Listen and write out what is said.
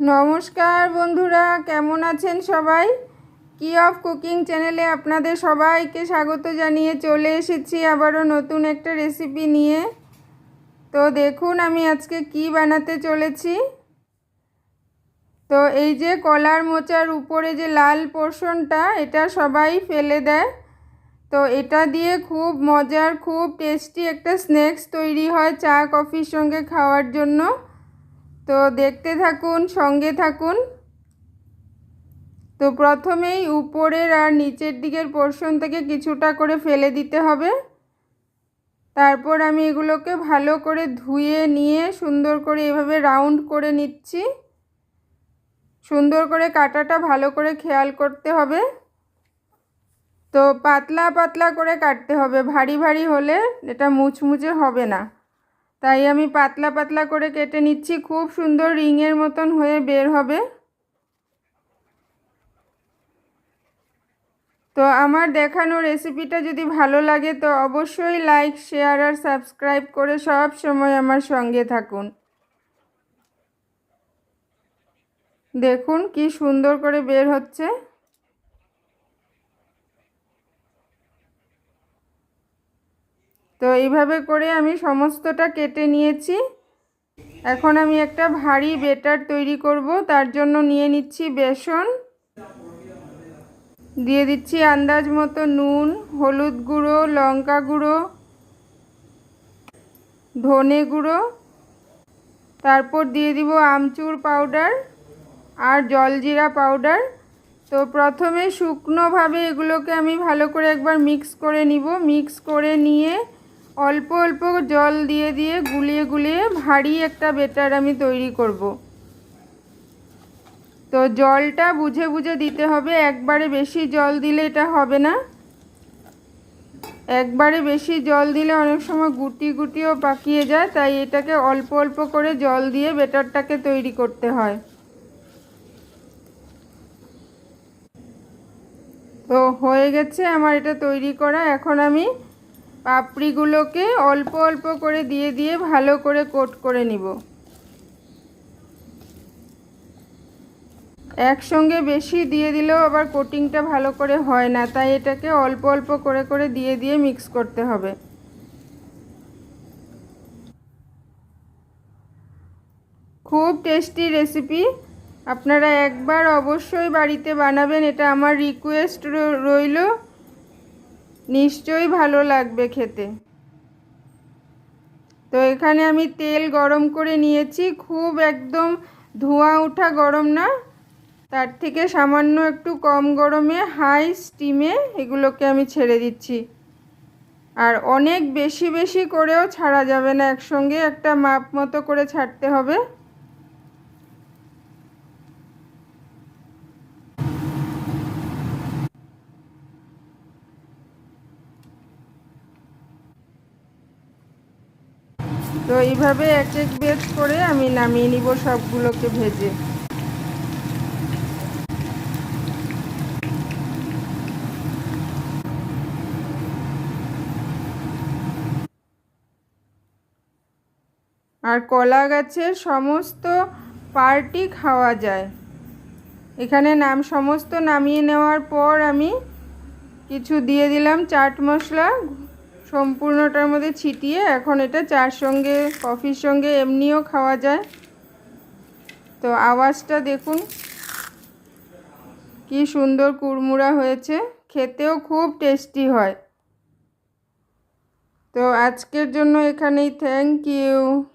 নমস্কার বন্ধুরা, কেমন আছেন সবাই? কি অফ কুকিং চ্যানেলে আপনাদের সবাইকে স্বাগত জানিয়ে চলে এসেছি আবারও নতুন একটা রেসিপি নিয়ে। তো দেখুন, আমি আজকে কি বানাতে চলেছি। তো এই যে কলার মোচার উপরে যে লাল পোর্শনটা, এটা সবাই ফেলে দেয়। তো এটা দিয়ে খুব মজার, খুব টেস্টি একটা স্ন্যাক্স তৈরি হয় চা, কফির সঙ্গে খাওয়ার জন্য। তো দেখতে থাকুন, সঙ্গে থাকুন। তো প্রথমেই উপরের আর নিচের দিকের পোর্শন থেকে কিছুটা করে ফেলে দিতে হবে। তারপর আমি এগুলোকে ভালো করে ধুয়ে নিয়ে সুন্দর করে এভাবে রাউন্ড করে নিচ্ছি। সুন্দর করে কাটাটা ভালো করে খেয়াল করতে হবে। তো পাতলা পাতলা করে কাটতে হবে, ভারী ভারী হলে এটা মুচমুচে হবে না। তাই আমি পাতলা পাতলা করে কেটে নিচ্ছি। খুব সুন্দর রিংয়ের মতন হয়ে বের হবে। তো আমার দেখানো রেসিপিটা যদি ভালো লাগে, তো অবশ্যই লাইক শেয়ার আর সাবস্ক্রাইব করে সব সময় আমার সঙ্গে থাকুন। দেখুন কি সুন্দর করে বের হচ্ছে। তো এইভাবে করে আমি সমস্তটা কেটে নিয়েছি। এখন আমি একটা ভারী বেটার তৈরি করব, তার জন্য নিয়ে নিচ্ছি বেসন। দিয়ে দিচ্ছি আন্দাজ মতো নুন, হলুদ গুঁড়ো, লঙ্কা গুঁড়ো, ধনে গুঁড়ো। তারপর দিয়ে দিব আমচুর পাউডার আর জলজিরা পাউডার। তো প্রথমে শুকনোভাবে এগুলোকে আমি ভালো করে একবার মিক্স করে নিব। মিক্স করে নিয়ে অল্প অল্প জল দিয়ে দিয়ে গুলিয়ে গুলিয়ে ভারী একটা বেটার আমি তৈরি করব। তো জলটা বুঝে বুঝে দিতে হবে, একবারে বেশি জল দিলে এটা হবে না। একবারে বেশি জল দিলে অনেক সময় গুটি গুটিও পাকিয়ে যায়, তাই এটাকে অল্প অল্প করে জল দিয়ে বেটারটাকে তৈরি করতে হয়। তো হয়ে গেছে আমার এটা তৈরি করা, এখন আমি পাপড়িগুলোকে অল্প অল্প করে দিয়ে দিয়ে ভালো করে কোট করে নিব। একসঙ্গে বেশি দিয়ে দিলেও আবার কোটিংটা ভালো করে হয় না, তাই এটাকে অল্প অল্প করে করে দিয়ে দিয়ে মিক্স করতে হবে। খুব টেস্টি রেসিপি। আপনারা একবার অবশ্যই বাড়িতে বানাবেন, এটা আমার রিকোয়েস্ট রইল। নিশ্চয়ই ভালো লাগবে খেতে। তো এখানে আমি তেল গরম করে নিয়েছি, খুব একদম ধোঁয়া ওঠা গরম না। তার থেকে সামান্য একটু কম গরমে, হাই স্টিমে এগুলোকে আমি ছেড়ে দিচ্ছি। আর অনেক বেশি বেশি করেও ছাড়া যাবে না, একসঙ্গে একটা মাপ মতো করে ছাড়তে হবে। তো এইভাবে এক এক বেজ করে আমি নামিয়ে নিব সবগুলোকে ভেজে। আর কলা গাছের সমস্ত পার্টি খাওয়া যায়। এখানে নাম, সমস্ত নামিয়ে নেওয়ার পর আমি কিছু দিয়ে দিলাম চাট মশলা সম্পূর্ণটার মধ্যে ছিটিয়ে এখন এটা চার সঙ্গে, কফির সঙ্গে এমনিও খাওয়া যায়। তো আওয়াজটা দেখুন, কি সুন্দর কুড়মুড়া হয়েছে। খেতেও খুব টেস্টি হয়। তো আজকের জন্য এখানেই থ্যাংক ইউ।